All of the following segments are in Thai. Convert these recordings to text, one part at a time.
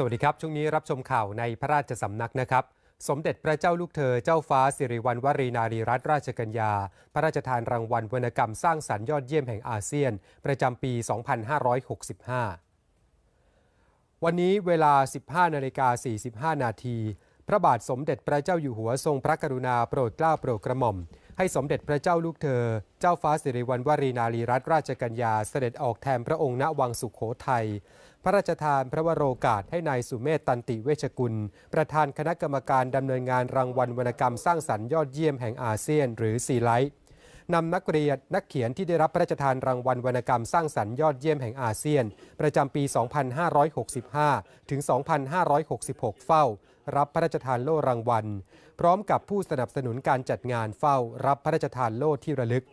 สวัสดีครับ ช่วงนี้รับชมข่าวในพระราชสำนักนะครับ สมเด็จพระเจ้าลูกเธอเจ้าฟ้าสิริวัณวรีนารีรัตนราชกัญญา พระราชทานรางวัลวรรณกรรมสร้างสรรค์ยอดเยี่ยมแห่งอาเซียน ประจำปี 2565 วันนี้เวลา 15นาฬิกา45 นาที พระบาทสมเด็จพระเจ้าอยู่หัวทรงพระกรุณาโปรดเกล้าโปรดกระหม่อม ให้สมเด็จพระเจ้าลูกเธอ เจ้าฟ้าสิริวัณวรีนารีรัตนราชกัญญาเสด็จออกแทนพระองค์ณวังสุขโขทัย พระราชทานพระวโรกาสให้นายสุเมธตันติเวชกุล ประธานคณะกรรมการดำเนินงานรางวัลวรรณกรรมสร้างสรรค์ยอดเยี่ยมแห่งอาเซียน หรือซีไลท์นำนักเรียนนักเขียนที่ได้รับพระราชทานรางวัลวรรณกรรมสร้างสรรค์ยอดเยี่ยมแห่งอาเซียน ประจำปี 2565 ถึง 2566 เฝ้า รับพระราชทานโล่รางวัล พร้อมกับผู้สนับสนุนการจัดงานเฝ้ารับพระราชทานโล่ที่ระลึก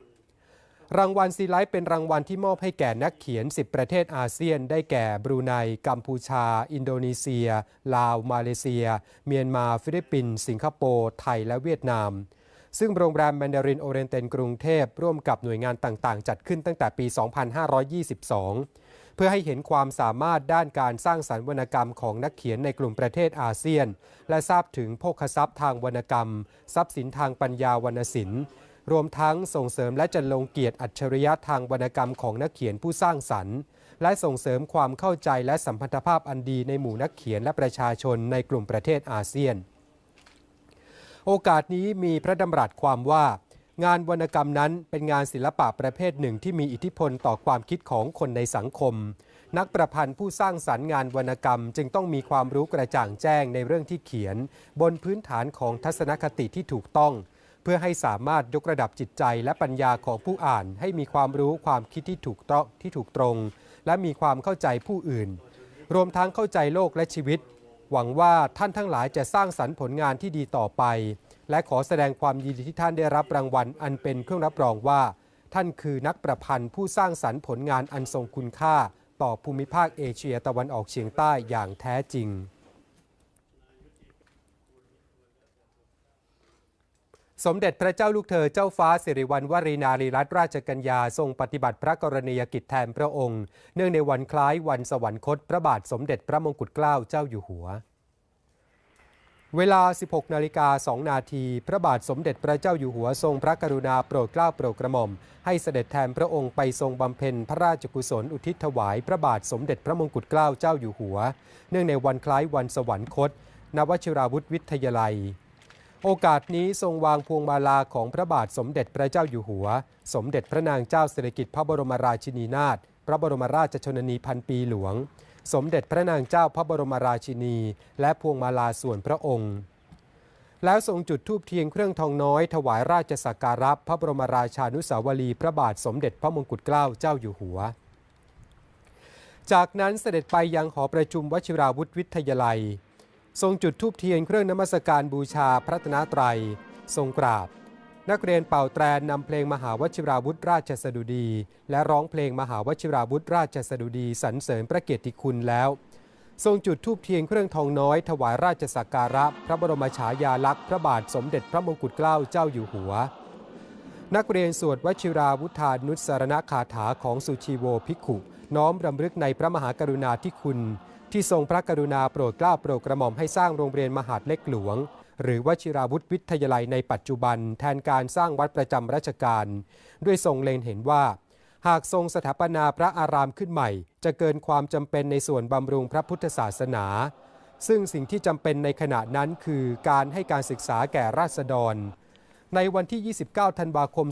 รางวัลซีไลท์เป็นรางวัลที่มอบให้แก่นักเขียน 10 ประเทศอาเซียน ได้แก่บรูไน กัมพูชา อินโดนีเซีย ลาว มาเลเซีย เมียนมา ฟิลิปปินส์ สิงคโปร์ ไทย และเวียดนาม ซึ่งโรงแรมแมนดารินโอเรนเตนกรุงเทพร่วมกับหน่วยงานต่างๆ จัดขึ้นตั้งแต่ปี 2522 เพื่อให้เห็นความสามารถด้านการสร้างสรรค์วรรณกรรมของนักเขียนในกลุ่มประเทศอาเซียน และทราบถึงโภคทรัพย์ทางวรรณกรรม ทรัพย์สินทางปัญญาวรรณศิลป์รวมทั้งส่งเสริมและจันลงเกียรติอัจฉริยะทางวรรณกรรมของนักเขียนผู้สร้างสรรค์ และส่งเสริมความเข้าใจและสัมพันธภาพอันดีในหมู่นักเขียนและประชาชนในกลุ่มประเทศอาเซียน โอกาสนี้มีพระดำรัสความว่า งานวรรณกรรมนั้นเป็นงานศิลปะประเภทหนึ่งที่มีอิทธิพลต่อความคิดของคนในสังคม นักประพันธ์ผู้สร้างสรรค์งานวรรณกรรม จึงต้องมีความรู้กระจ่างแจ้งในเรื่องที่เขียน บนพื้นฐานของทัศนคติที่ถูกต้อง เพื่อให้สามารถยกระดับจิตใจและปัญญาของผู้อ่าน ให้มีความรู้ความคิดที่ถูกต้องที่ถูกตรง และมีความเข้าใจผู้อื่น รวมทั้งเข้าใจโลกและชีวิต หวังว่าท่านทั้งหลายจะสร้างสรรค์ผลงานที่ดีต่อไป และขอแสดงความยินดีที่ท่านได้รับรางวัล อันเป็นเครื่องรับรองว่า ท่านคือนักประพันธ์ผู้สร้างสรรค์ผลงานอันทรงคุณค่า ต่อภูมิภาคเอเชียตะวันออกเฉียงใต้อย่างแท้จริง สมเด็จพระเจ้าลูกเธอเจ้าฟ้าสิริวัณวรีนารีรัตนราชกัญญาทรงปฏิบัติพระกรณียกิจแทนพระองค์ เนื่องในวันคล้ายวันสวรรคตพระบาทสมเด็จพระมงกุฎเกล้าเจ้าอยู่หัว เวลา 16 นาฬิกา 2 นาที พระบาทสมเด็จพระเจ้าอยู่หัวทรงพระกรุณาโปรดเกล้าโปรดกระหม่อม ให้เสด็จแทนพระองค์ไปทรงบำเพ็ญพระราชกุศลอุทิศถวายพระบาทสมเด็จพระมงกุฎเกล้าเจ้าอยู่หัว เนื่องในวันคล้ายวันสวรรคต ณ วชิราวุธวิทยาลัย โอกาสนี้ทรงวางพวงมาลาของพระบาทสมเด็จพระเจ้าอยู่หัว สมเด็จพระนางเจ้าสิริกิติ์พระบรมราชินีนาถพระบรมราชชนนีพันปีหลวง สมเด็จพระนางเจ้าพระบรมราชินี และพวงมาลาส่วนพระองค์ แล้วทรงจุดธูปเทียนเครื่องทองน้อย ถวายราชสักการะพระบรมราชานุสาวรีพระบาทสมเด็จพระมงกุฎเกล้าเจ้าอยู่หัว จากนั้นเสด็จไปยังหอประชุมวชิราวุธวิทยาลัย ทรงจุดธูปเทียนเครื่องนมัสการบูชาพระตนตรัย ทรงกราบ นักเรียนเป่าแตรนนำเพลงมหาวชิราวุธราชสดุดี และร้องเพลงมหาวชิราวุธราชสดุดีสรรเสริญพระเกียรติคุณแล้ว ทรงจุดธูปเทียนเครื่องทองน้อย ถวายราชสักการะ พระบรมฉายาลักษณ์พระบาทสมเด็จพระมงกุฎเกล้าเจ้าอยู่หัว นักเรียนสวดวชิราวุธานุสารณคาถาของสุชีโวภิกขุ น้อมรำลึกในพระมหากรุณาธิคุณ ที่ทรงพระกรุณาโปรดเกล้าโปรดกระหม่อมให้สร้างโรงเรียนมหาดเล็กหลวง หรือวชิราวุธวิทยาลัยในปัจจุบัน แทนการสร้างวัดประจำราชการ ด้วยทรงเล็งเห็นว่า หากทรงสถาปนาพระอารามขึ้นใหม่ จะเกินความจำเป็นในส่วนบำรุงพระพุทธศาสนา ซึ่งสิ่งที่จำเป็นในขณะนั้นคือการให้การศึกษาแก่ราษฎร ในวันที่ 29 ธันวาคม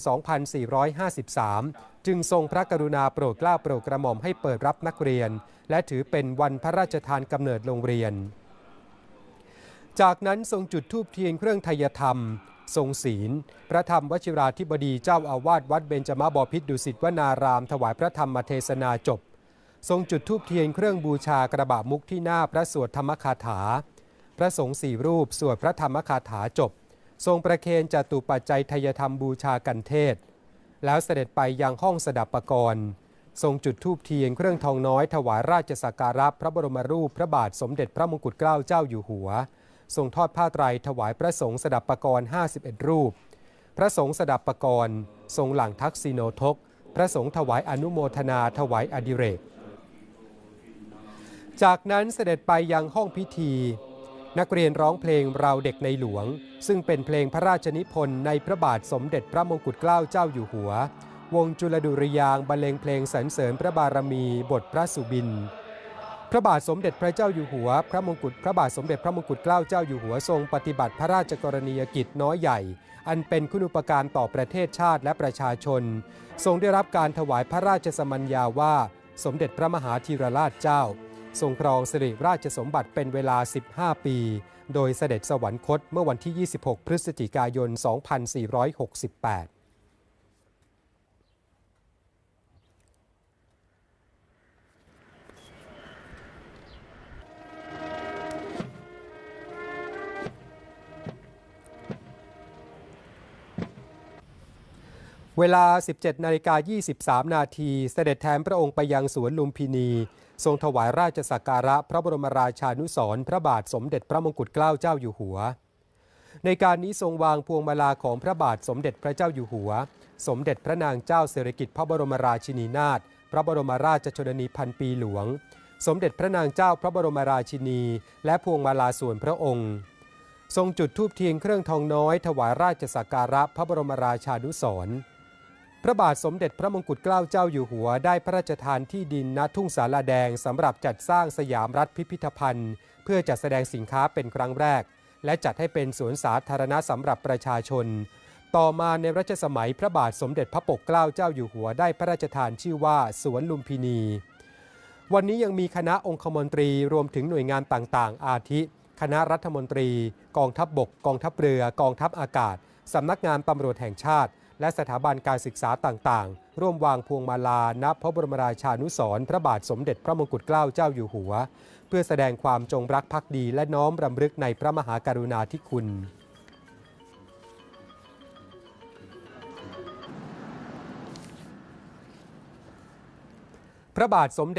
2453 จึงทรงพระกรุณาโปรดเกล้าโปรดกระหม่อมให้เปิดรับนักเรียน และถือเป็นวันพระราชทานกำเนิดโรงเรียน จากนั้นทรงจุดธูปเทียนเครื่องไทยธรรม ทรงศีล พระธรรมวชิราธิบดีเจ้าอาวาสวัดเบญจมาบพิตรดุสิตวนาราม ถวายพระธรรมเทศนาจบ ทรงจุดธูปเทียนเครื่องบูชากระบะมุกที่หน้าพระสวดธรรมคาถา พระสงฆ์สี่รูปสวดพระธรรมคาถาจบ ทรงประเคนจตุปัจจัยทยธรรมบูชากันเทศ แล้วเสด็จไปยังห้องสดับปกรณ์ทรงจุดธูปเทียนเครื่องทองน้อยถวายราชสักการะพระบรมรูปพระบาทสมเด็จพระมงกุฎเกล้าเจ้าอยู่หัว ทรงทอดผ้าไตรถวายพระสงฆ์สดับปกรณ์51 รูป พระสงฆ์สดับปกรณ์ทรงหลังทักษิโนทก พระสงฆ์ถวายอนุโมทนาถวายอดิเรก จากนั้นเสด็จไปยังห้องพิธี นักเรียนร้องเพลงเราเด็กในหลวง ซึ่งเป็นเพลงพระราชนิพนธ์ในพระบาทสมเด็จพระมงกุฎเกล้าเจ้าอยู่หัว วงจุลดุริยางบรรเลงเพลงสรรเสริญพระบารมีบทพระสุบิน พระบาทสมเด็จพระเจ้าอยู่หัว พระมงกุฎพระบาทสมเด็จพระมงกุฎเกล้าเจ้าอยู่หัวทรงปฏิบัติพระราชกรณียกิจน้อยใหญ่ อันเป็นคุณูปการต่อประเทศชาติและประชาชน ทรงได้รับการถวายพระราชสมัญญาว่า สมเด็จพระมหาธีรราชเจ้า ทรงครองสิริราชสมบัติเป็นเวลา 15 ปี โดยเสด็จสวรรคตเมื่อวันที่ 26 พฤศจิกายน 2468 เวลา 17นาฬิกา23 นาทีเสด็จแทนพระองค์ไปยังสวนลุมพินี ทรงถวายราชสักการะพระบรมราชานุสร์พระบาทสมเด็จพระมงกุฎเกล้าเจ้าอยู่หัว ในการนี้ทรงวางพวงมาลาของพระบาทสมเด็จพระเจ้าอยู่หัว สมเด็จพระนางเจ้าสิริกิติ์พระบรมราชินีนาถพระบรมราชชนนีพันปีหลวง สมเด็จพระนางเจ้าพระบรมราชินี และพวงมาลาส่วนพระองค์ทรงจุดธูปเทียนเครื่องทองน้อยถวายราชสักการะพระบรมราชานุสรณ์ พระบาทสมเด็จพระมงกุฎเกล้าเจ้าอยู่หัวได้พระราชทานที่ดินณทุ่งสาราแดงสำหรับจัดสร้างสยามรัฐพิพิธภัณฑ์ เพื่อจัดแสดงสินค้าเป็นครั้งแรก และจัดให้เป็นสวนสาธารณะสำหรับประชาชน ต่อมาในรัชสมัยพระบาทสมเด็จพระปกเกล้าเจ้าอยู่หัวได้พระราชทานชื่อว่าสวนลุมพินี วันนี้ยังมีคณะองคมนตรีรวมถึงหน่วยงานต่างๆ อาทิ คณะรัฐมนตรี กองทัพบบก กองทัพเรือ กองทัพอากาศสำนักงานตำรวจแห่งชาติ และสถาบันการศึกษาต่างๆ ร่วมวางพวงมาลาณพระบรมราชานุสรณ์พระบาทสมเด็จพระมงกุฎเกล้าเจ้าอยู่หัว เพื่อแสดงความจงรักภักดีและน้อมรำลึกในพระมหากรุณาธิคุณพระบาทสมเด็จ